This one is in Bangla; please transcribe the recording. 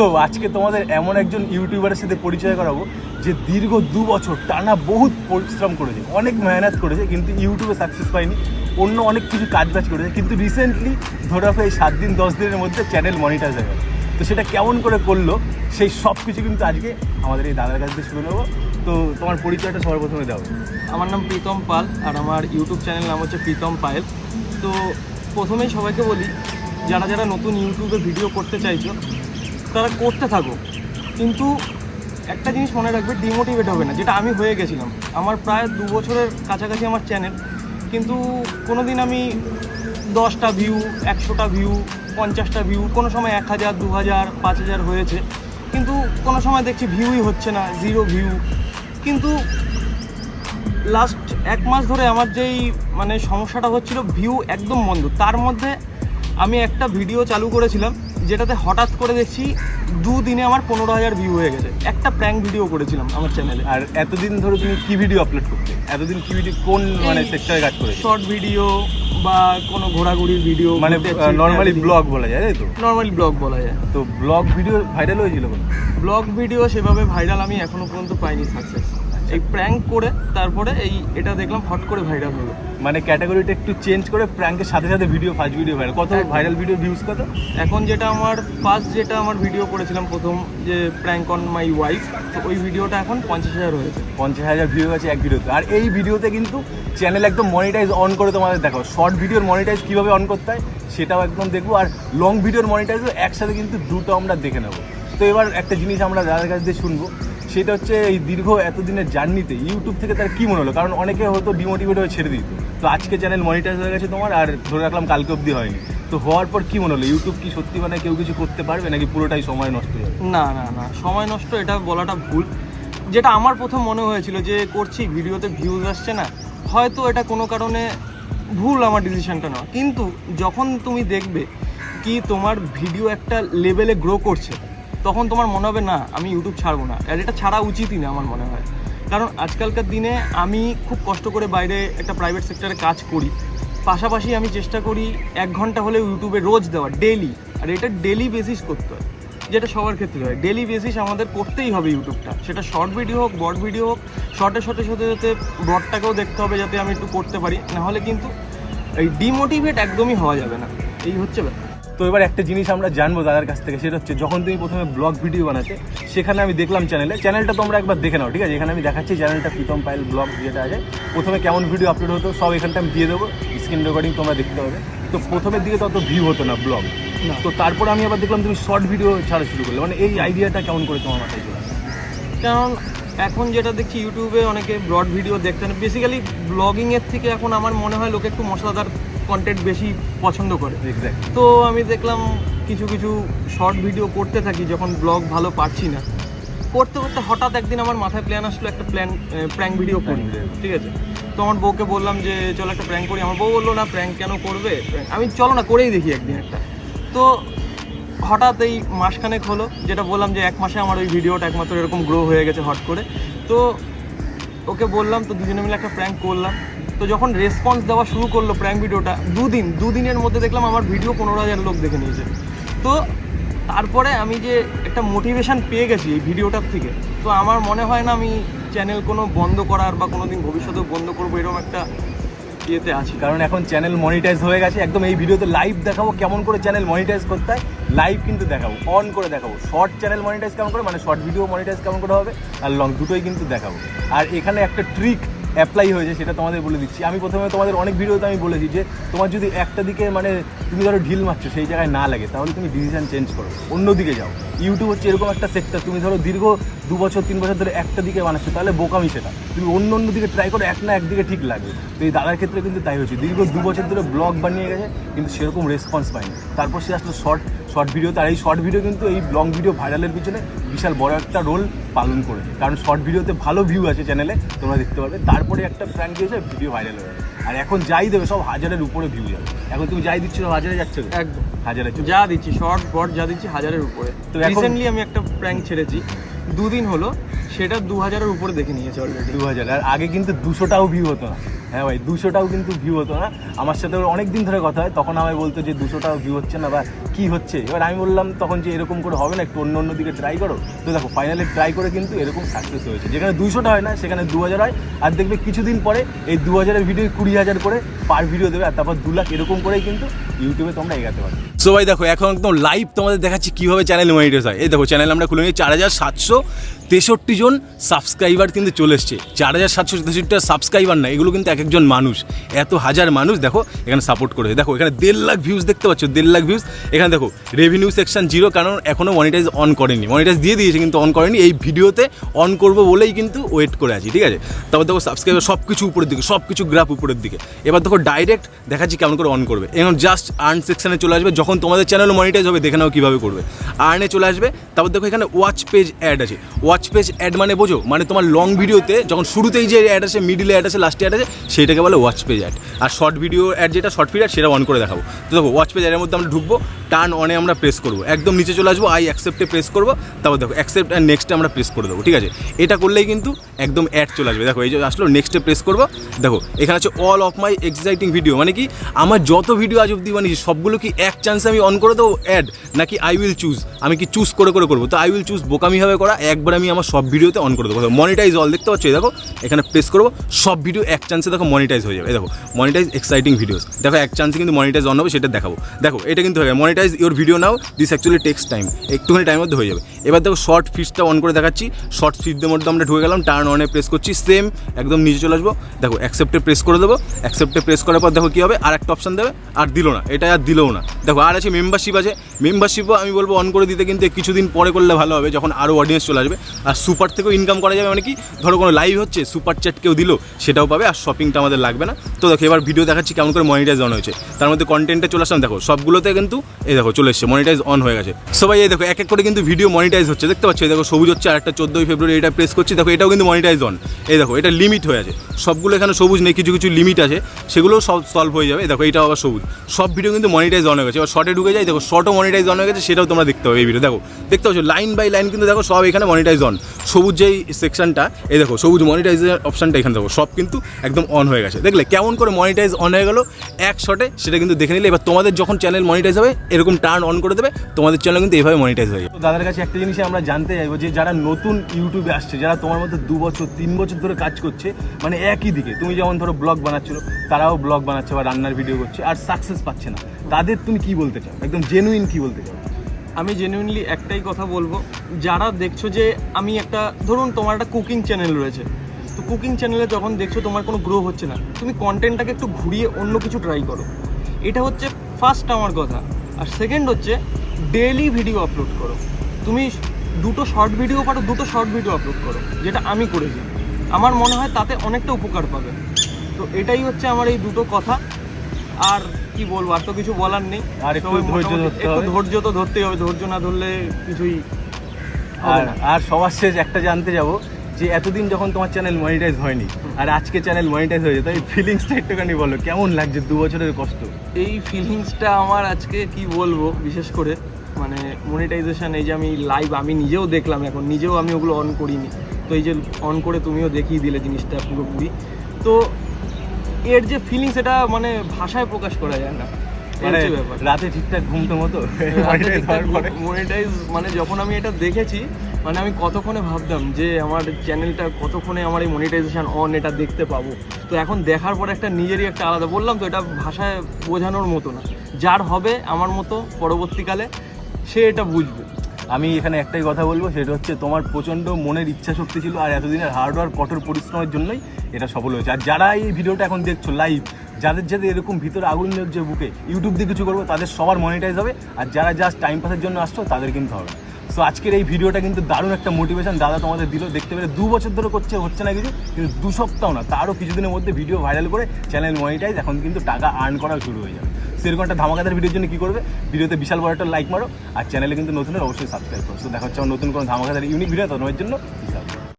সো আজকে তোমাদের এমন একজন ইউটিউবারের সাথে পরিচয় করাবো যে দীর্ঘ দু বছর টানা বহুত পরিশ্রম করেছে। অনেক মেহনত করেছে, কিন্তু ইউটিউবে সাকসেস পায়নি। অন্য অনেক কিছু কাজ বাজ করেছে। কিন্তু রিসেন্টলি ধরে রাখো এই সাত দিন, দশ দিনের মধ্যে চ্যানেল মনিটাইজ হয়ে গেল। তো সেটা কেমন করে করল, সেই সব কিছু কিন্তু আজকে আমাদের এই দাদার কাছ থেকে শুনে নেব। তো তোমার পরিচয়টা সবার প্রথমে দাও। আমার নাম প্রীতম পাল, আর আমার ইউটিউব চ্যানেল নাম হচ্ছে প্রীতম পায়েল। তো প্রথমেই সবাইকে বলি, যারা যারা নতুন ইউটিউবে ভিডিও করতে চাইছো তারা করতে থাকো কিন্তু একটা জিনিস মনে রাখবে ডিমোটিভেট হবে না। যেটা আমি হয়ে গেছিলাম। আমার প্রায় দু বছরের কাছাকাছি আমার চ্যানেল কিন্তু কোনো দিন আমি দশটা ভিউ একশোটা ভিউ পঞ্চাশটা ভিউ কোনো সময় এক হাজার, দু হাজার, পাঁচ হাজার হয়েছে। কিন্তু কোনো সময় দেখছি ভিউই হচ্ছে না জিরো ভিউ কিন্তু লাস্ট এক মাস ধরে আমার যেই মানে সমস্যাটা হচ্ছিল ভিউ একদম বন্ধ। তার মধ্যে আমি একটা ভিডিও চালু করেছিলাম। যেটাতে হঠাৎ করে দেখছি দুদিনে আমার পনেরো হাজার ভিউ হয়ে গেছে। একটা প্র্যাঙ্ক ভিডিও করেছিলাম আমার চ্যানেলে আর এতদিন ধরে তুমি কি ভিডিও আপলোড করতে? এতদিন কি ভিডিও কোন মানে সেক্টরে কাজ করে শর্ট ভিডিও বা কোনো ঘোরাঘুরির ভিডিও মানে নর্মালি ব্লগ বলা যায় তাই তো? নর্মালি ব্লগ বলা যায়। তো ব্লগ ভিডিও ভাইরাল হয়েছিল ব্লগ ভিডিও সেভাবে ভাইরাল আমি এখনও পর্যন্ত পাইনি সাকসেস এই প্র্যাঙ্ক করে তারপরে এই এটা দেখলাম হট করে ভাইরাল হলো। মানে ক্যাটাগরিটা একটু চেঞ্জ করে প্র্যাঙ্কের সাথে সাথে ভিডিও ফার্স্ট ভিডিও ভাইরাল কত ভাইরাল ভিডিও ভিউজ কত? এখন যেটা আমার ফার্স্ট যেটা আমার ভিডিও করেছিলাম প্রথম যে প্র্যাঙ্ক অন মাই ওয়াইফ তো ওই ভিডিওটা এখন পঞ্চাশ হাজার হয়েছে। পঞ্চাশ হাজার ভিউ আছে এক ভিডিওতে আর এই ভিডিওতে কিন্তু চ্যানেল একদম মনিটাইজ অন করে তোমাদের দেখো শর্ট ভিডিওর মনিটাইজ কীভাবে অন করতে হয় সেটাও একদম দেখব। আর লং ভিডিওর মনিটাইজও একসাথে কিন্তু দুটো আমরা দেখে নেব। তো এবার একটা জিনিস আমরা দাদার কাছ দিয়ে শুনব। সেটা হচ্ছে এই দীর্ঘ এতদিনের জার্নিতে ইউটিউব থেকে তার কী মনে হলো? কারণ অনেকে হয়তো ডিমোটিভেট হয়ে ছেড়ে দিত। তো আজকে চ্যানেল মনিটাইজ হয়ে গেছে তোমার আর ধরে রাখলাম কালকে অবধি হয়নি। তো হওয়ার পর কী মনে হলো? ইউটিউব কি সত্যি মানে কেউ কিছু করতে পারবে নাকি পুরোটাই সময় নষ্ট হয়ে না না না, সময় নষ্ট এটা বলাটা ভুল। যেটা আমার প্রথম মনে হয়েছিল যে করছি, ভিডিওতে ভিউজ আসছে না, হয়তো এটা কোনো কারণে ভুল আমার ডিসিশনটা না কিন্তু যখন তুমি দেখবে কি তোমার ভিডিও একটা লেভেলে গ্রো করছে তখন তোমার মনে হবে, না, আমি ইউটিউব ছাড়বো না। আর এটা ছাড়া উচিতই না আমার মনে হয়। কারণ আজকালকার দিনে আমি খুব কষ্ট করে বাইরে একটা প্রাইভেট সেক্টরে কাজ করি। পাশাপাশি আমি চেষ্টা করি এক ঘণ্টা হলেও ইউটিউবে রোজ দেওয়া ডেলি আর এটা ডেলি বেসিস করতে হয়, যেটা সবার ক্ষেত্রে হয়। ডেলি বেসিস আমাদের করতেই হবে ইউটিউবটা সেটা শর্ট ভিডিও হোক, বড় ভিডিও হোক শর্টের সাথে সাথে সাথে ব্রডটাকেও দেখতে হবে, যাতে আমি একটু করতে পারি। নাহলে কিন্তু এই ডিমোটিভেট একদমই হওয়া যাবে না। এই হচ্ছে ব্যাপার। তো এবার একটা জিনিস আমরা জানব দাদার কাছ থেকে সেটা হচ্ছে যখন তুমি প্রথমে ব্লগ ভিডিও বানাতে সেখানে আমি দেখলাম চ্যানেলে চ্যানেলটা তোমরা একবার দেখে নাও ঠিক আছে? এখানে আমি দেখাচ্ছি চ্যানেলটা প্রীতম পাইল ব্লগ যেটা আছে। প্রথমে কেমন ভিডিও আপলোড হতো সব এখানটা আমি দিয়ে দেবো। স্ক্রিন রেকর্ডিং তোমরা দেখতে হবে তো প্রথমের দিকে তো অত ভিউ হতো না ব্লগ না। তো তারপরে আমি আবার দেখলাম তুমি শর্ট ভিডিও ছাড়া শুরু করলে। মানে এই আইডিয়াটা কেমন করে তোমার মাথায় চলে কারণ এখন যেটা দেখছি ইউটিউবে অনেকে ব্রড ভিডিও দেখতে না। বেসিক্যালি ব্লগিংয়ের থেকে এখন আমার মনে হয় লোকে একটু মশলাদার কন্টেন্ট বেশি পছন্দ করে। তো আমি দেখলাম কিছু কিছু শর্ট ভিডিও করতে থাকি যখন ব্লগ ভালো পারছি না। করতে করতে হঠাৎ একদিন আমার মাথায় প্ল্যান আসলো একটা প্ল্যান প্র্যাঙ্ক ভিডিও করি। ঠিক আছে? তো আমার বউকে বললাম যে চলো একটা প্র্যাঙ্ক করি। আমার বউ বলল না প্র্যাঙ্ক কেন করবে? আমি চলো না করেই দেখি একদিন একটা। তো হঠাৎ এই মাসখানেক হলো যেটা বললাম যে এক মাসে আমার ওই ভিডিওটা একমাত্র এরকম গ্রো হয়ে গেছে হট করে। তো ওকে বললাম তো দুজনে মিলে একটা প্র্যাঙ্ক করলাম। তো যখন রেসপন্স দেওয়া শুরু করল প্র্যাঙ্ক ভিডিওটা, দুদিন, দুদিনের মধ্যে দেখলাম আমার ভিডিও পনেরো হাজার লোক দেখে নিয়েছে। তো তারপরে আমি যে একটা মোটিভেশন পেয়ে গেছি এই ভিডিওটার থেকে, তো আমার মনে হয় না আমি চ্যানেল কোনো বন্ধ করার বা কোনো দিন ভবিষ্যতেও বন্ধ করব এরকম একটা ইয়েতে আছি। কারণ এখন চ্যানেল মনিটাইজ হয়ে গেছে, একদম এই ভিডিওতে লাইভ দেখাবো কেমন করে চ্যানেল মনিটাইজ করতে হয় লাইভ কিন্তু দেখাবো অন করে দেখাবো। শর্ট চ্যানেল মনিটাইজ কেমন করে মানে শর্ট ভিডিও মনিটাইজ কেমন করে হবে, আর লং দুটোই কিন্তু দেখাবো। আর এখানে একটা ট্রিক অ্যাপ্লাই হয়েছে, সেটা তোমাদের বলে দিচ্ছি। আমি প্রথমে তোমাদের অনেক ভিডিওতে আমি বলেছি যে, তোমার যদি একটা দিকে মানে তুমি ধরো ঢিল মারছো, সেই জায়গায় না লাগে, তাহলে তুমি ডিসিশন চেঞ্জ করো। অন্যদিকে যাও। ইউটিউব হচ্ছে এরকম একটা সেক্টর তুমি ধরো দীর্ঘ দু বছর, তিন বছর ধরে একটা দিকে বানাচ্ছো, তাহলে বোকামি সেটা। তুমি অন্য অন্য দিকে ট্রাই করো, এক না একদিকে ঠিক লাগবে। তো এই দাদার ক্ষেত্রে কিন্তু তাই হয়েছে। দীর্ঘ দু বছর ধরে ব্লগ বানিয়ে গেছে, কিন্তু সেরকম রেসপন্স পায়নি তারপর সে আসলো শর্ট শর্ট ভিডিও তার এই শর্ট ভিডিও কিন্তু এই লং ভিডিও ভাইরালের পিছনে বিশাল বড় একটা রোল পালন করেছে। কারণ শর্ট ভিডিওতে ভালো ভিউ আছে চ্যানেলে তোমরা দেখতে পারবে। তারপরে একটা প্র্যাঙ্ক দিয়েছে ভিডিও ভাইরাল হয়ে যাবে আর এখন যাই দেবে সব হাজারের উপরে ভিউ যাবে। এখন তুমি যাই দিচ্ছ সব হাজারে যাচ্ছে? একদম। হাজারে যা দিচ্ছি শর্ট ব্রড যা দিচ্ছি হাজারের উপরে। তো রিসেন্টলি আমি একটা প্র্যাঙ্ক ছেড়েছি। দুদিন হলো সেটা দু হাজারের উপরে দেখে নিয়েছে অলরেডি দু হাজার আর আগে কিন্তু দুশোটাও ভিউ হতো না। হ্যাঁ ভাই, দুশোটাও কিন্তু ভিউ হতো না আমার সাথে ওর অনেক দিন ধরে কথা হয়, তখন আমায় বলতো যে দুশোটাও ভিউ হচ্ছে না বা কি হচ্ছে? এবার আমি বললাম তখন যে এরকম করে হবে না, একটু অন্য অন্য দিকে ট্রাই করো। তো দেখো ফাইনালি ট্রাই করে কিন্তু এরকম সাকসেস হয়েছে। যেখানে দুশোটা হয় না, সেখানে দু হাজার হয়। আর দেখবে কিছুদিন পরে এই দু হাজারের ভিডিও কুড়ি হাজার করে পার ভিডিও দেবে, আর তারপর দু লাখ এরকম করেই কিন্তু ইউটিউবে তোমরা এগাতে পারবে সো ভাই, দেখো, এখন একদম লাইভ তোমাদের দেখাচ্ছি কীভাবে চ্যানেল মনিটাইজ হয়। এই দেখো চ্যানেল আমরা খুলে নিই চার হাজার সাতশো তেষট্টি জন সাবস্ক্রাইবার কিন্তু চলে এসছে। চার হাজার সাতশো তেষট্টিটা সাবস্ক্রাইবার না, এগুলো কিন্তু এক একজন মানুষ। এত হাজার মানুষ দেখো, এখানে সাপোর্ট করেছে। দেখো, এখানে দেড় লাখ ভিউজ দেখতে পাচ্ছ, দেড় লাখ ভিউজ এখানে দেখো রেভিনিউ সেকশন জিরো কারণ এখনও মনিটাইজ অন করেনি। মনিটাইজ দিয়ে দিয়েছে, কিন্তু অন করেনি। এই ভিডিওতে অন করব বলেই কিন্তু ওয়েট করে আছি, ঠিক আছে? তারপর দেখো সাবস্ক্রাইবার সব কিছু উপরের দিকে সব কিছু গ্রাফ উপরের দিকে। এবার দেখো ডাইরেক্ট দেখাচ্ছি কেমন করে অন করবে। এখন জাস্ট আর্ন সেকশনে চলে আসবে, যখন তোমাদের চ্যানেল মনিটাইজ হবে, দেখে নাও কীভাবে করবে। আর্নে চলে আসবে, তারপর দেখো, এখানে ওয়াচ পেজ অ্যাড আছে। ওয়াচ পেজ অ্যাড মানে বোঝো? মানে তোমার লং ভিডিওতে যখন শুরুতেই যে অ্যাড আছে মিডিলে অ্যাড আছে লাস্টে অ্যাড আছে সেইটাকে বলে ওয়াচ পেজ অ্যাড আর শর্ট ভিডিও অ্যাড যেটা শর্ট ভিডিও সেটা অন করে দেখাবো। তো দেখো ওয়াচ পেজ অ্যাডের মধ্যে আমরা ঢুকবো টার্ন অনে আমরা প্রেস করব। একদম নিচে চলে আসব আই অ্যাকসেপ্টে প্রেস করব, তারপর দেখো অ্যাকসেপ্ট অ্যান্ড নেক্সটে আমরা প্রেস করে দেবো, ঠিক আছে? এটা করলেই কিন্তু একদম অ্যাড চলে আসবে। দেখো, এই যে আসলো নেক্সটে প্রেস করব। দেখো, এখানে আছে all of my exciting video মানে কি, আমার যত ভিডিও আজ অব্দি বানিয়েছি, সবগুলো কি এক চান্সে আমি অন করে দেবো অ্যাড নাকি আই উইল চুজ আমি কি চুজ করে করে করব? তো আই উইল চুজ বোকামিভাবে করা, একবার আমি আমার সব ভিডিওতে অন করে দেবো। মনিটাইজ অল দেখতে পাচ্ছ? দেখো, এখানে প্রেস করব, সব ভিডিও এক চান্সে দেখো মনিটাইজ হয়ে যাবে। দেখো মনিটাইজ এক্সাইটিং ভিডিওস দেখো, এক চান্সে কিন্তু মনিটাইজ অন হবে, সেটা দেখাবো। দেখো, এটা কিন্তু হয়ে monetize your video now this actually takes time একটুখানি টাইমের মধ্যে হয়ে যাবে। এবার দেখো শর্ট ফিডসটা অন করে দেখাচ্ছি। শর্ট ফিডদের মধ্যে আমরা ঢুকে গেলাম টার্ন অনে প্রেস করছি সেম একদম নিচে চলে আসব। দেখো অ্যাকসেপ্টে প্রেস করে দেবো। অ্যাকসেপ্টে প্রেস করার পর দেখো কী হবে? আর একটা অপশান দেবে, আর দিল না। এটা আর দিলও না। দেখো, আর আছে মেম্বারশিপ আছে। মেম্বারশিপও আমি বলব অন করে দিতে কিন্তু কিছুদিন পরে করলে ভালো হবে, যখন আরও অডিয়েন্স চলে আসবে। আর সুপার থেকেও ইনকাম করা যাবে মানে কি? ধরো কোনো লাইভ হচ্ছে, সুপার চ্যাট কেউ দিল, সেটাও পাবে, আর শপিংটা আমাদের লাগবে না। তো দেখো, এবার ভিডিও দেখাচ্ছি কেমন করে মনিটাইজ অন হয়েছে। তার মধ্যে কন্টেন্টে চলে আসলাম, দেখো, সবগুলোতে কিন্তু, এই দেখো, চলে এসছে মনিটাইজ অন হয়ে গেছে। সবাই এই দেখো, এক এক করে কিন্তু ভিডিও মনিটাইজ হচ্ছে, দেখতে পাচ্ছ? এই দেখো, সবুজ হচ্ছে, আর একটা চোদ্দোই ফেব্রুয়ারি এটা প্রেস করছি, দেখো, এটাও কিন্তু মনিটাইজ অন এই দেখো, এটা লিমিট হয়ে আছে। সবগুলো এখানে সবুজ নেই, কিছু কিছু লিমিট আছে, সেগুলো সব সলভ হয়ে যাবে। দেখো, এটাও আবার সবুজ। সব ভিডিও কিন্তু মনিটাইজ অন হয়ে গেছে। এবার শর্টে ঢুকে যায় দেখো শর্টও মনিটাইজ অন হয়ে গেছে, সেটাও তোমরা দেখতে হবে এই ভিডিও দেখো, দেখতে পাচ্ছ? লাইন বাই লাইন কিন্তু দেখো, সব এখানে মনিটাইজ অন সবুজ যেই সেকশনটা এই দেখো, সবুজ মনিটাইজের অপশনটা এখানে দেখো, সব কিন্তু একদম অন হয়ে গেছে। দেখলে কেমন করে মনিটাইজ অন হয়ে গেল, এক শটে সেটা কিন্তু দেখে নিলে, এবার তোমাদের যখন চ্যানেল মনিটাইজ হবে, এরকম টার্ন অন করে দেবে, তোমাদের চ্যানেল কিন্তু এভাবে মনিটাইজ হয়ে যাবে। দাদার কাছে একটা জিনিস আমরা জানতে চাইব, যে যারা নতুন ইউটিউবে আসছে, যারা তোমার মধ্যে দু বছর, তিন বছর ধরে কাজ করছে মানে একই দিকে, তুমি যেমন ধরো ব্লগ বানাচ্ছিল তারাও ব্লগ বানাচ্ছে বা রান্নার ভিডিও করছে, আর সাকসেস পাচ্ছে না, তাদের তুমি কি বলতে চাও? একদম জেনুইন কি বলতে চাও? আমি জেনুইনলি একটাই কথা বলব, যারা দেখছ যে আমি একটা, ধরুন তোমার একটা কুকিং চ্যানেল রয়েছে, তো কুকিং চ্যানেলে যখন দেখছ তোমার কোনো গ্রো হচ্ছে না, তুমি কন্টেন্টটাকে একটু ঘুরিয়ে অন্য কিছু ট্রাই করো। এটা হচ্ছে ফার্স্ট আমার কথা। আর সেকেন্ড হচ্ছে ডেলি ভিডিও আপলোড করো। তুমি দুটো শর্ট ভিডিও পারো, দুটো শর্ট ভিডিও আপলোড করো, যেটা আমি করেছি। আমার মনে হয় তাতে অনেকটা উপকার পাবে। তো এটাই হচ্ছে আমার এই দুটো কথা। আর কি বলব আর তো কিছু বলার নেই। আর একটু ধৈর্য ধরতে একটু। ধৈর্য তো ধরতেই হবে ধৈর্য না ধরলে কিছুই আর আর সবার শেষ একটা জানতে যাব যে এতদিন যখন তোমার চ্যানেল মনিটাইজ হয়নি আর আজকে চ্যানেল মনিটাইজ হয়েছে তাই ফিলিংসটা একটুখানি বলো কেমন লাগছে দু বছরের কষ্ট? এই ফিলিংসটা আমার আজকে কি বলব বিশেষ করে মানে মনিটাইজেশন এই যে আমি লাইভ আমি নিজেও দেখলাম এখন নিজেও আমি ওগুলো অন করিনি। তো এই যে অন করে তুমিও দেখিয়ে দিলে জিনিসটা পুরোপুরি। তো এর যে ফিলিংস এটা মানে ভাষায় প্রকাশ করা যায় না। মানে ব্যাপার। রাতে ঠিকঠাক ঘুমতো মতো? মনিটাইজ মানে যখন আমি এটা দেখেছি মানে আমি কতক্ষণে ভাবতাম যে আমার চ্যানেলটা কতক্ষণে আমার এই মনিটাইজেশন অন এটা দেখতে পাবো। তো এখন দেখার পর একটা নিজেরই একটা আলাদা বললাম তো এটা ভাষায় বোঝানোর মতো না। যার হবে আমার মতো পরবর্তীকালে সে এটা বুঝবে। আমি এখানে একটাই কথা বলব, সেটা হচ্ছে তোমার প্রচণ্ড মনের ইচ্ছা শক্তি ছিল আর এতদিনের হার্ডওয়ার্ক কঠোর পরিশ্রমের জন্যই এটা সফল হয়েছে। আর যারা এই ভিডিওটা এখন দেখছ লাইভ যাদের যাদের এরকম ভিতরে আগুন জ্বলছে বুকে ইউটিউব দিয়ে কিছু করব, তাদের সবার মনিটাইজ হবে। আর যারা জাস্ট টাইম পাসের জন্য আসছো, তাদের কিন্তু হবে সো আজকের এই ভিডিওটা কিন্তু দারুণ একটা মোটিভেশন দাদা তোমাদের দিল। দেখতে পেলে দু বছর ধরে করছে, হচ্ছে না কিছু, কিন্তু দু সপ্তাহ না, তারও কিছুদিনের মধ্যে ভিডিও ভাইরাল করে চ্যানেল মনিটাইজ এখন কিন্তু টাকা আর্ন করা শুরু হয়ে যাবে। সেরকম একটা ধামাকাদার ভিডিওর জন্য কী করবে? ভিডিওতে বিশাল বড় একটা লাইক মারো, আর চ্যানেলে কিন্তু নতুন অবশ্যই সাবস্ক্রাইব করো। তো দেখা হচ্ছে আমার নতুন কোনো ধামাকাদার ইউনিক ভিডিও তোমার জন্য।